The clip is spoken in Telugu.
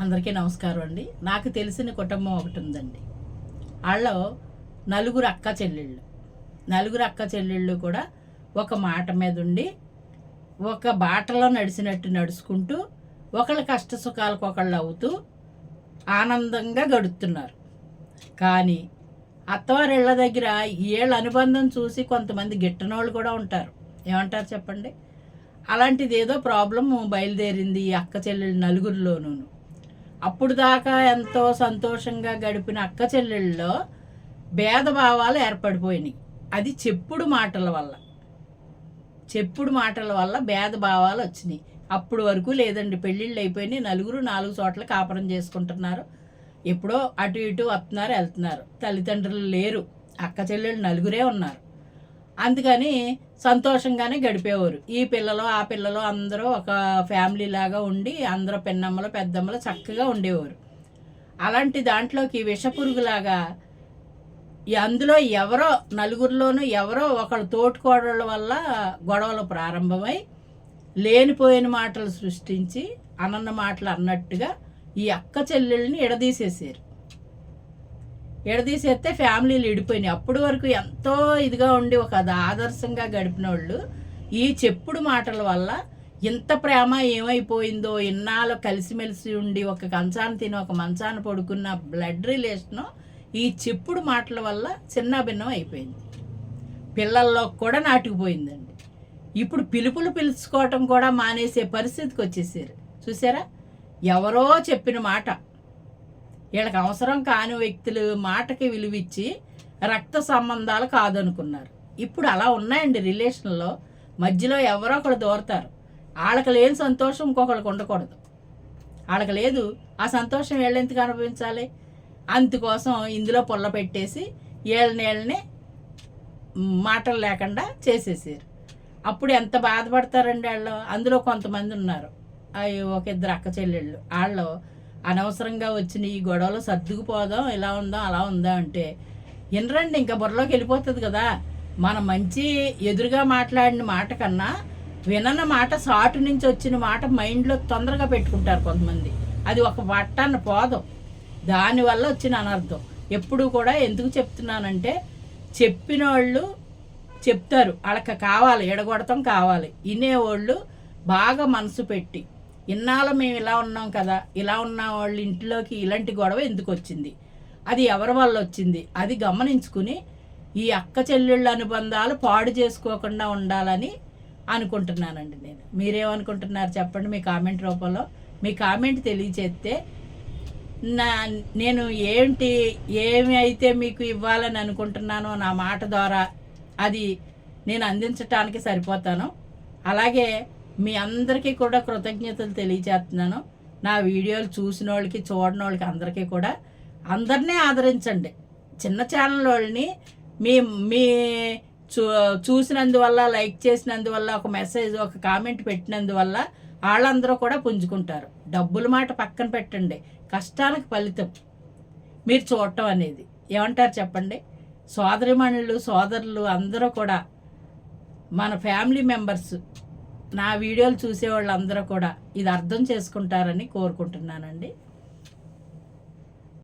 అందరికీ నమస్కారం అండి. నాకు తెలిసిన కుటుంబం ఒకటి ఉందండి. వాళ్ళు నలుగురు అక్క చెల్లెళ్ళు. నలుగురు అక్క చెల్లెళ్ళు కూడా ఒక మాట మీద ఉండి ఒక బాటలో నడిచినట్టు నడుచుకుంటూ ఒకళ్ళ కష్ట సుఖాలకు ఒకళ్ళు అవుతూ ఆనందంగా గడుపుతున్నారు. కానీ అత్తవారిళ్ళ దగ్గర ఏళ్ళ అనుబంధం చూసి కొంతమంది గిట్టనోళ్ళు కూడా ఉంటారు. ఏమంటారు చెప్పండి? అలాంటిది ఏదో ప్రాబ్లం బయలుదేరింది ఈ అక్క చెల్లెళ్ళు నలుగురిలోనూ అప్పుడు దాకా ఎంతో సంతోషంగా గడిపిన అక్క చెల్లెళ్ళలో భేదభావాలు ఏర్పడిపోయినాయి. అది చెప్పుడు మాటల వల్ల. చెప్పుడు మాటల వల్ల భేదభావాలు వచ్చినాయి. అప్పుడు వరకు లేదండి పెళ్ళిళ్ళు అయిపోయినాయి. నలుగురు నాలుగు చోట్ల కాపురం చేసుకుంటున్నారు. ఎప్పుడో అటు ఇటు వస్తున్నారు వెళ్తున్నారు. తల్లిదండ్రులు లేరు. అక్క చెల్లెళ్ళు నలుగురే ఉన్నారు. అందుకని సంతోషంగానే గడిపేవారు. ఈ పిల్లలు ఆ పిల్లలు అందరూ ఒక ఫ్యామిలీ లాగా ఉండి అందరూ పెన్నమ్మలు పెద్దమ్మలు చక్కగా ఉండేవారు. అలాంటి దాంట్లోకి విషపురుగులాగా అందులో ఎవరో నలుగురిలోనూ ఎవరో ఒకళ్ళు తోటికోడళ్ళ వల్ల గొడవలు ప్రారంభమై లేనిపోయిన మాటలు సృష్టించి అనన్న మాటలు అన్నట్టుగా ఈ అక్క చెల్లెళ్ళని ఎడదీసేసారు ఎడదీసేస్తే ఫ్యామిలీలు ఇడిపోయినాయి. అప్పటి వరకు ఎంతో ఇదిగా ఉండి ఒక ఆదర్శంగా గడిపిన వాళ్ళు ఈ చెప్పుడు మాటల వల్ల ఇంత ప్రేమ ఏమైపోయిందో ఇన్నాళ్ళు కలిసిమెలిసి ఉండి ఒక కంచాన్ని తిని ఒక మంచాన్ని పడుకున్న బ్లడ్ రిలేషను ఈ చెప్పుడు మాటల వల్ల చిన్న భిన్నం అయిపోయింది. పిల్లల్లో కూడా నాటుకుపోయిందండి. ఇప్పుడు పిలుపులు పిలుచుకోవటం కూడా మానేసే పరిస్థితికి వచ్చేసారు. చూసారా? ఎవరో చెప్పిన మాట వీళ్ళకి అవసరం కాని వ్యక్తులు మాటకి విలువిచ్చి రక్త సంబంధాలు కాదనుకున్నారు. ఇప్పుడు అలా ఉన్నాయండి రిలేషన్లో. మధ్యలో ఎవరో ఒకరు దూరతారు. వాళ్ళకి లేని సంతోషం ఇంకొకరికి ఉండకూడదు. వాళ్ళకి లేదు ఆ సంతోషం వీళ్ళు ఎందుకు అనుభవించాలి? అందుకోసం ఇందులో పొల్ల పెట్టేసి ఏళ్ళనేళ్ళని మాటలు లేకుండా చేసేసారు. అప్పుడు ఎంత బాధపడతారండి వాళ్ళు అందులో కొంతమంది ఉన్నారు. అవి ఒక ఇద్దరు అక్క చెల్లెళ్ళు. వాళ్ళు అనవసరంగా వచ్చిన ఈ గొడవలు సర్దుకుపోదాం ఇలా ఉందాం అలా ఉందా అంటే వినరండి ఇంకా బుర్రలోకి వెళ్ళిపోతుంది కదా. మన మంచి ఎదురుగా మాట్లాడిన మాట కన్నా వినన మాట సాటు నుంచి వచ్చిన మాట మైండ్లో తొందరగా పెట్టుకుంటారు కొంతమంది. అది ఒక పట్టాన్ని పోదాం. దానివల్ల వచ్చిన అనర్థం. ఎప్పుడు కూడా ఎందుకు చెప్తున్నానంటే చెప్పిన వాళ్ళు చెప్తారు. వాళ్ళకి కావాలి ఎడగొడతాం కావాలి. వినేవాళ్ళు బాగా మనసు పెట్టి ఇన్నాళ్ళు మేము ఇలా ఉన్నాం కదా ఇలా ఉన్న వాళ్ళ ఇంట్లోకి ఇలాంటి గొడవ ఎందుకు వచ్చింది? అది ఎవరి వల్ల వచ్చింది? అది గమనించుకుని ఈ అక్క చెల్లెళ్ళ అనుబంధాలు పాడు చేసుకోకుండా ఉండాలని అనుకుంటున్నానండి నేను. మీరేమనుకుంటున్నారు చెప్పండి మీ కామెంట్ రూపంలో. మీ కామెంట్ తెలియచేస్తే నా నేను ఏంటి ఏమి అయితే మీకు ఇవ్వాలని అనుకుంటున్నానో నా మాట ద్వారా అది నేను అందించటానికి సరిపోతాను. అలాగే మీ అందరికీ కూడా కృతజ్ఞతలు తెలియజేస్తున్నాను. నా వీడియోలు చూసిన వాళ్ళకి చూడని వాళ్ళకి అందరికీ కూడా. అందరినీ ఆదరించండి. చిన్న ఛానల్ వాళ్ళని మీ మీ చూ చూసినందువల్ల లైక్ చేసినందువల్ల ఒక మెసేజ్ ఒక కామెంట్ పెట్టినందువల్ల వాళ్ళందరూ కూడా పుంజుకుంటారు. డబ్బుల మాట పక్కన పెట్టండి. కష్టాలకు ఫలితం. మీరు చూడటం అనేది. ఏమంటారు చెప్పండి? సోదరిమణులు సోదరులు అందరూ కూడా మన ఫ్యామిలీ మెంబర్స్ నా వీడియోలు చూసే వాళ్ళందరూ కూడా ఇది అర్థం చేసుకుంటారని కోరుకుంటున్నానండి.